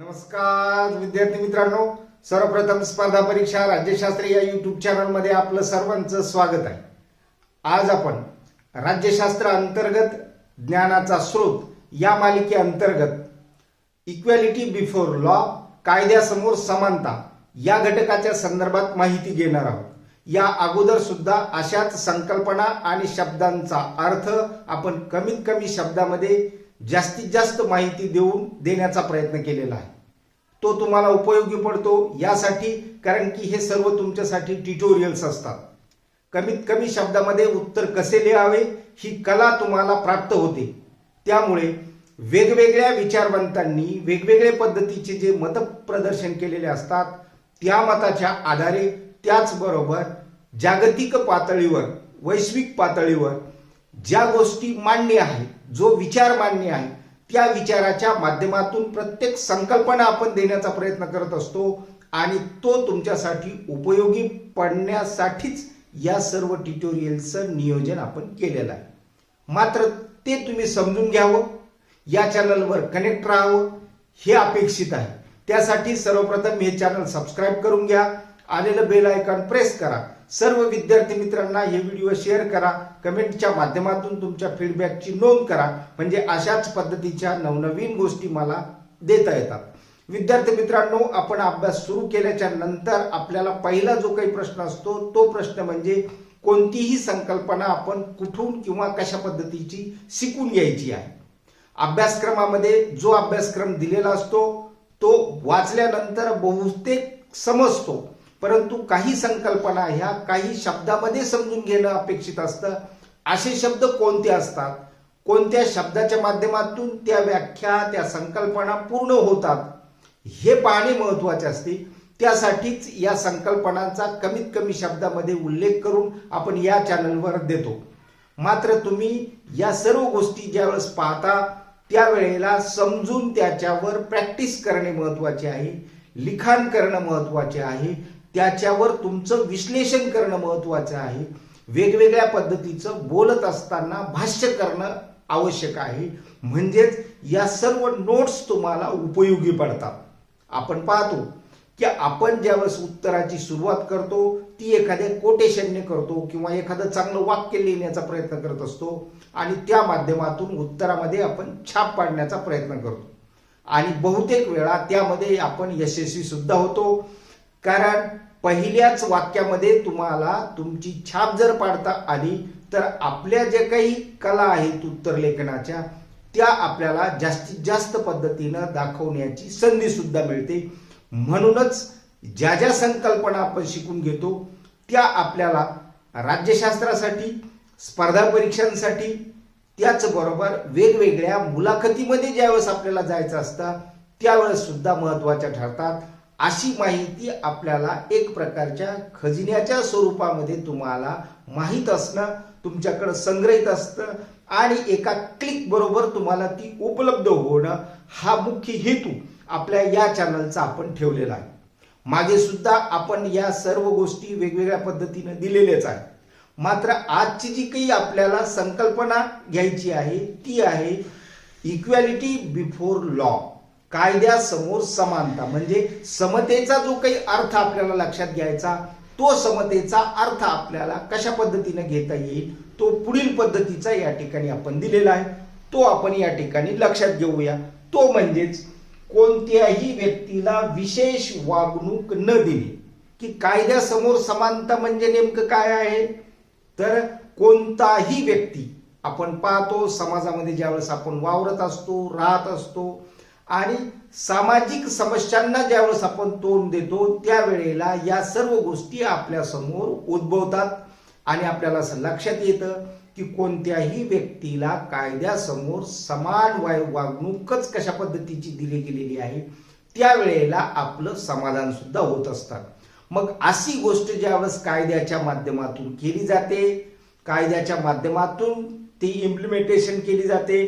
नमस्कार विद्यार्थी मित्रांनो. सर्वप्रथम स्पर्धा परीक्षा राज्यशास्त्र या युट्यूब चॅनलमध्ये आपलं सर्वांचं स्वागत आहे. आज आपण राज्यशास्त्र अंतर्गत ज्ञानाचा स्रोत या मालिके अंतर्गत इक्वॅलिटी बिफोर लॉ कायद्यासमोर समानता या घटकाच्या संदर्भात माहिती घेणार आहोत. या अगोदर सुद्धा अशाच संकल्पना आणि शब्दांचा अर्थ आपण कमीत कमी शब्दामध्ये जास्तीत जास्त माहिती देऊन देण्याचा प्रयत्न केलेला आहे. तो तुम्हाला उपयोगी पडतो यासाठी कारण की हे सर्व तुमच्यासाठी ट्युटोरियल्स असतात. कमीत कमी शब्दामध्ये उत्तर कसे लिहावे ही कला तुम्हाला प्राप्त होते. त्यामुळे वेगवेगळ्या विचारवंतांनी वेगवेगळे पद्धतीचे जे मतप्रदर्शन केलेले असतात त्या मताच्या आधारे त्याचबरोबर जागतिक पातळीवर वैश्विक पातळीवर ज्या गोष्टी मान्य आहेत जो विचार मान्य आहे त्या विचाराच्या माध्यमातून प्रत्येक संकल्पना आपण देण्याचा प्रयत्न करत असतो आणि तो तुमच्यासाठी उपयोगी पडण्यासाठीच या सर्व ट्युटोरियलचं नियोजन आपण केलेलं आहे. मात्र ते तुम्ही समजून घ्यावं या चॅनलवर कनेक्ट राहावं हे अपेक्षित आहे. त्यासाठी सर्वप्रथम हे चॅनल सबस्क्राईब करून घ्या. आलेलं बेल आयकॉन प्रेस करा. सर्व विद्यार्थी मित्रांना हे व्हिडिओ शेअर करा. कमेंटच्या माध्यमातून तुमच्या फीडबॅकची नोंद करा. म्हणजे अशाच पद्धतीच्या नवनवीन गोष्टी मला देता येतात. विद्यार्थी मित्रांनो आपण अभ्यास सुरू केल्याच्यानंतर आपल्याला पहिला जो काही प्रश्न असतो तो प्रश्न म्हणजे कोणतीही संकल्पना आपण कुठून किंवा कशा पद्धतीची शिकून घ्यायची आहे? अभ्यासक्रमामध्ये जो अभ्यासक्रम दिलेला असतो तो वाचल्यानंतर बहुतेक समजतो. परंतु काही संकल्पना ह्या काही शब्दामध्ये समजून घेणं अपेक्षित असतं. असे शब्द कोणते असतात? कोणत्या शब्दाच्या माध्यमातून त्या व्याख्या त्या संकल्पना पूर्ण होतात? हे पाहणे महत्त्वाचे असते. त्यासाठीच या संकल्पनांचा कमीत कमी शब्दामध्ये उल्लेख करून आपण या चॅनलवर देतो. मात्र तुम्ही या सर्व गोष्टी ज्यावेळेस पाहता त्यावेळेला समजून त्याच्यावर प्रॅक्टिस करणे महत्त्वाचे आहे. लिखाण करणं महत्त्वाचे आहे. त्याच्यावर तुमचं विश्लेषण करणं महत्वाचं आहे. वेगवेगळ्या पद्धतीचं बोलत असताना भाष्य करणं आवश्यक आहे. म्हणजेच या सर्व नोट्स तुम्हाला उपयोगी पडतात. आपण पाहतो की आपण ज्यावेळेस उत्तराची सुरुवात करतो ती एखाद्या कोटेशनने करतो किंवा एखादं चांगलं वाक्य लिहिण्याचा प्रयत्न करत असतो आणि त्या माध्यमातून उत्तरामध्ये आपण छाप पाडण्याचा प्रयत्न करतो. आणि बहुतेक वेळा त्यामध्ये आपण यशस्वी सुद्धा होतो. कारण पहिल्याच वाक्यामध्ये तुम्हाला तुमची छाप जर पाडता आली तर आपल्या ज्या काही कला आहेत उत्तर लेखनाच्या त्या आपल्याला जास्तीत जास्त पद्धतीनं दाखवण्याची संधी सुद्धा मिळते. म्हणूनच ज्या ज्या संकल्पना आपण शिकून घेतो त्या आपल्याला राज्यशास्त्रासाठी स्पर्धा परीक्षांसाठी त्याचबरोबर वेगवेगळ्या मुलाखतीमध्ये ज्यावेळेस आपल्याला जायचं असतं त्यावेळेस सुद्धा महत्त्वाच्या ठरतात. अशी माहिती आपल्याला एक प्रकारच्या खजिन्याच्या स्वरूपामध्ये तुम्हाला माहीत असणं तुमच्याकडं संग्रहित असतं आणि एका क्लिक बरोबर तुम्हाला ती उपलब्ध होणं हा मुख्य हेतू आपल्या या चॅनलचा आपण ठेवलेला आहे. मागे सुद्धा आपण या सर्व गोष्टी वेगवेगळ्या पद्धतीने दिलेल्याच आहेत. मात्र आजची जी काही आपल्याला संकल्पना घ्यायची आहे ती आहे इक्वॅलिटी बिफोर लॉ कायद्यासमोर समानता. म्हणजे समतेचा जो काही अर्थ आपल्याला लक्षात घ्यायचा तो समतेचा अर्थ आपल्याला कशा पद्धतीने घेता येईल तो पुढील पद्धतीचा या ठिकाणी आपण दिलेला आहे. तो आपण या ठिकाणी लक्षात घेऊया. तो म्हणजेच कोणत्याही व्यक्तीला विशेष वागणूक न देणे की कायद्यासमोर समानता म्हणजे नेमकं काय आहे? तर कोणताही व्यक्ती आपण पाहतो समाजामध्ये ज्यावेळेस आपण वावरत असतो राहत असतो आणि सामाजिक समस्यांना ज्यावेळेस आपण तोंड देतो त्यावेळेला या सर्व गोष्टी आपल्यासमोर उद्भवतात आणि आपल्याला असं लक्षात येतं की कोणत्याही व्यक्तीला कायद्यासमोर समान वाय वागणूकच कशा पद्धतीची दिली गेलेली आहे त्यावेळेला आपलं समाधान सुद्धा होत असतात मग अशी गोष्ट ज्यावेळेस कायद्याच्या माध्यमातून केली जाते कायद्याच्या माध्यमातून ती इम्प्लिमेंटेशन केली जाते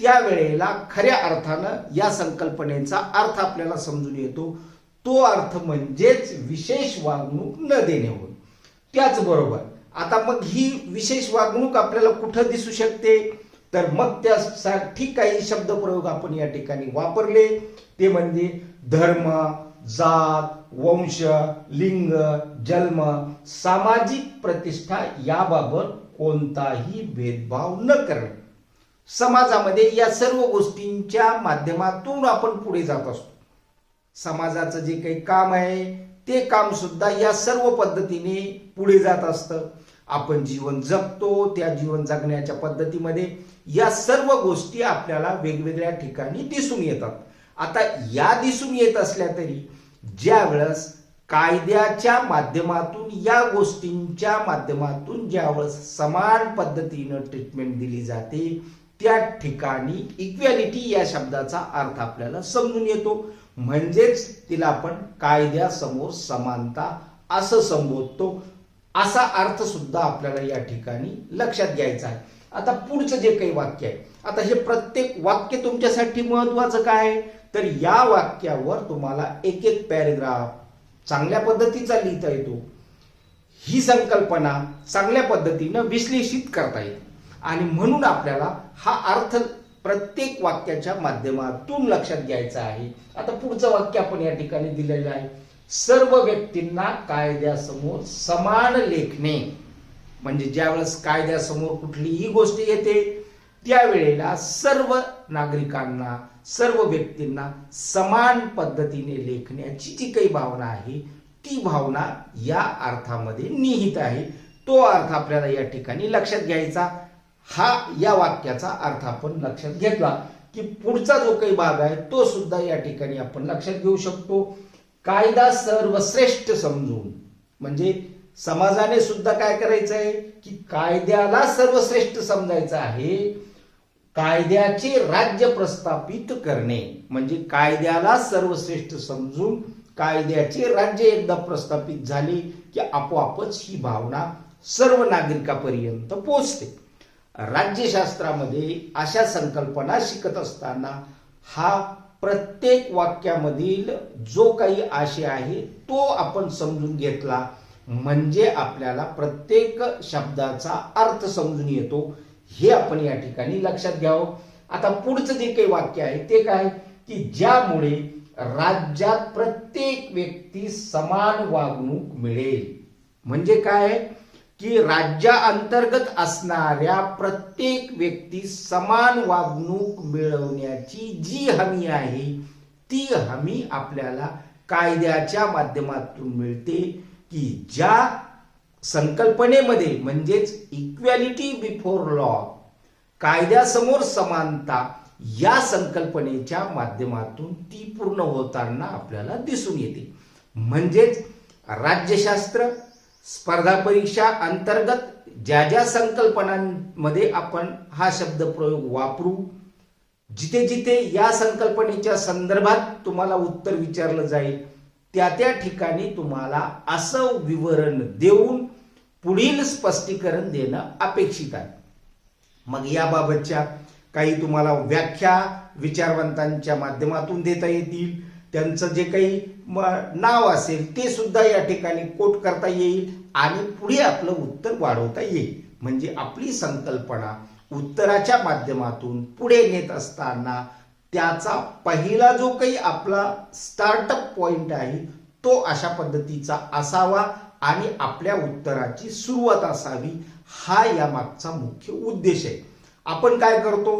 त्यावेळेला खऱ्या अर्थानं या संकल्पनेचा अर्थ आपल्याला समजून येतो. तो अर्थ म्हणजेच विशेष वागणूक न देणे होय. त्याचबरोबर आता मग ही विशेष वागणूक आपल्याला कुठं दिसू शकते? तर मग त्यासाठी काही शब्दप्रयोग आपण या ठिकाणी वापरले. ते म्हणजे धर्म जात वंश लिंग जन्म सामाजिक प्रतिष्ठा याबाबत कोणताही भेदभाव न करणे. समाजामध्ये या सर्व गोष्टींच्या माध्यमातून आपण पुढे जात असतो. समाजाचं जे काही काम आहे ते काम सुद्धा या सर्व पद्धतीने पुढे जात असतं. आपण जीवन जगतो त्या जीवन जगण्याच्या पद्धतीमध्ये या सर्व गोष्टी आपल्याला वेगवेगळ्या ठिकाणी दिसून येतात. आता या दिसून येत असल्या तरी ज्या वेळेस कायद्याच्या माध्यमातून या गोष्टींच्या माध्यमातून ज्यावेळेस समान पद्धतीनं ट्रीटमेंट दिली जाते त्या ठिकाणी इक्वॅलिटी या शब्दाचा अर्थ आपल्याला समजून येतो. म्हणजेच तिला आपण कायद्यासमोर समानता असं संबोधतो. असा अर्थ सुद्धा आपल्याला या ठिकाणी लक्षात घ्यायचा आहे. आता पुढचं जे काही वाक्य आहे आता हे प्रत्येक वाक्य तुमच्यासाठी महत्वाचं काय? आहे? तर या वाक्यावर तुम्हाला एक एक पॅरेग्राफ चांगल्या पद्धतीचा लिहिता येतो. ही संकल्पना चांगल्या पद्धतीनं विश्लेषित करता येते. आणि म्हणून आपल्याला हा अर्थ प्रत्येक वाक्याच्या माध्यमातून लक्षात घ्यायचा आहे. आता पुढचं वाक्य आपण या ठिकाणी दिलेलं आहे. सर्व व्यक्तींना कायद्यासमोर समान लेखणे. म्हणजे ज्यावेळेस कायद्यासमोर कुठलीही गोष्ट येते त्यावेळेला सर्व नागरिकांना सर्व व्यक्तींना समान पद्धतीने लेखण्याची जी काही भावना आहे ती भावना या अर्थामध्ये निहित आहे. तो अर्थ आपल्याला या ठिकाणी लक्षात घ्यायचा. हा या वाक्याचा अर्थ आपण लक्षात घेतला की पुढचा जो काही भाग आहे तो सुद्धा या ठिकाणी आपण लक्षात घेऊ शकतो. कायदा सर्वश्रेष्ठ समजून म्हणजे समाजाने सुद्धा काय करायचं आहे? की कायद्याला सर्वश्रेष्ठ समजायचं आहे. कायद्याचे राज्य प्रस्थापित करणे म्हणजे कायद्याला सर्वश्रेष्ठ समजून कायद्याचे राज्य एकदा प्रस्थापित झाले की आपोआपच ही भावना सर्व नागरिकापर्यंत पोहोचते. राज्यशास्त्रामध्ये अशा संकल्पना शिकत असताना हा प्रत्येक वाक्यामधील जो काही आशय आहे तो आपण समजून घेतला. म्हणजे आपल्याला प्रत्येक शब्दाचा अर्थ समजून येतो. हे आपण या ठिकाणी लक्षात घ्यावं. आता पुढचं जे काही वाक्य आहे ते काय? की ज्यामुळे राज्यात प्रत्येक व्यक्ती समान वागणूक मिळेल. म्हणजे काय? की राज्याअंतर्गत असणाऱ्या प्रत्येक व्यक्ती समान वागणूक मिळवण्याची जी हमी आहे ती हमी आपल्याला कायद्याच्या माध्यमातून मिळते की ज्या संकल्पनेमध्ये म्हणजेच इक्वॅलिटी बिफोर लॉ कायद्यासमोर समानता या संकल्पनेच्या माध्यमातून ती पूर्ण होताना आपल्याला दिसून येते. म्हणजेच राज्यशास्त्र स्पर्धा परीक्षा अंतर्गत ज्या ज्या संकल्पनांमध्ये आपण हा शब्द प्रयोग वापरू जिथे जिथे या संकल्पनेच्या संदर्भात तुम्हाला उत्तर विचारलं जाईल त्या त्या ठिकाणी तुम्हाला असं विवरण देऊन पुढील स्पष्टीकरण देणं अपेक्षित आहे. मग याबाबतच्या काही तुम्हाला व्याख्या विचारवंतांच्या माध्यमातून देता येतील. त्यांचं जे काही नाव असेल ते सुद्धा या ठिकाणी कोट करता येईल आणि पुढे आपलं उत्तर वाढवता येईल. म्हणजे आपली संकल्पना उत्तराच्या माध्यमातून पुढे नेत असताना त्याचा पहिला जो काही आपला स्टार्टअप पॉइंट आहे तो अशा पद्धतीचा असावा आणि आपल्या उत्तराची सुरुवात असावी हा या मागचा मुख्य उद्देश आहे. आपण काय करतो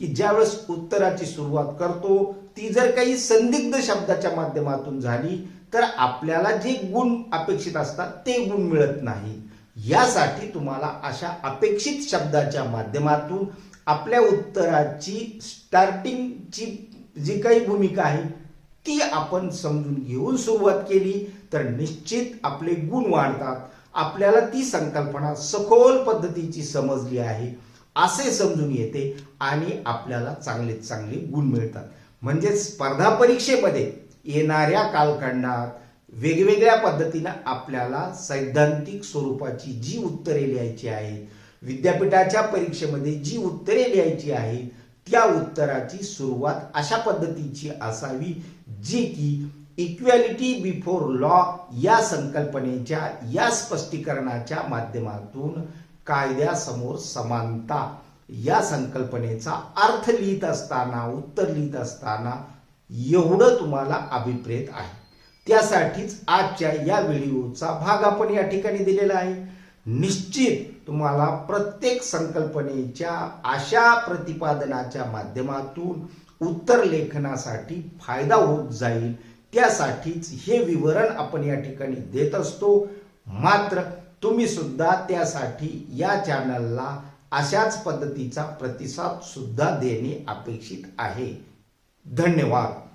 की ज्यावेळेस उत्तराची सुरुवात करतो ती जर काही संदिग्ध शब्दाच्या माध्यमातून झाली तर आपल्याला जे गुण अपेक्षित असतात ते गुण मिळत नाही. यासाठी तुम्हाला अशा अपेक्षित शब्दाच्या माध्यमातून आपल्या उत्तराची स्टार्टिंगची जी काही भूमिका आहे ती आपण समजून घेऊन सुरुवात केली तर निश्चित आपले गुण वाढतात. आपल्याला ती संकल्पना सखोल पद्धतीची समजली आहे असे समजून येते आणि आपल्याला चांगले चांगले गुण मिळतात. म्हणजे स्पर्धा परीक्षेमध्ये येणाऱ्या कालखंडात वेगवेगळ्या पद्धतीनं आपल्याला सैद्धांतिक स्वरूपाची जी उत्तरे लिहायची आहेत विद्यापीठाच्या परीक्षेमध्ये जी उत्तरे लिहायची आहेत त्या उत्तराची सुरुवात अशा पद्धतीची असावी जी की इक्वॅलिटी बिफोर लॉ या संकल्पनेच्या या स्पष्टीकरणाच्या माध्यमातून कायद्यासमोर समानता या संकल्पनेचा अर्थ लिहित असताना उत्तर लिहित असताना एवढं तुम्हाला अभिप्रेत आहे. त्यासाठीच आजच्या या व्हिडिओचा भाग आपण या ठिकाणी दिलेला आहे. निश्चित तुम्हाला प्रत्येक संकल्पनेच्या अशा प्रतिपादनाच्या माध्यमातून उत्तर लेखनासाठी फायदा होत जाईल. त्यासाठीच हे विवरण आपण या ठिकाणी देत असतो. मात्र तुम्ही सुद्धा त्यासाठी या चॅनलला अशाच पद्धतीचा प्रतिसाद सुद्धा देणे अपेक्षित आहे. धन्यवाद.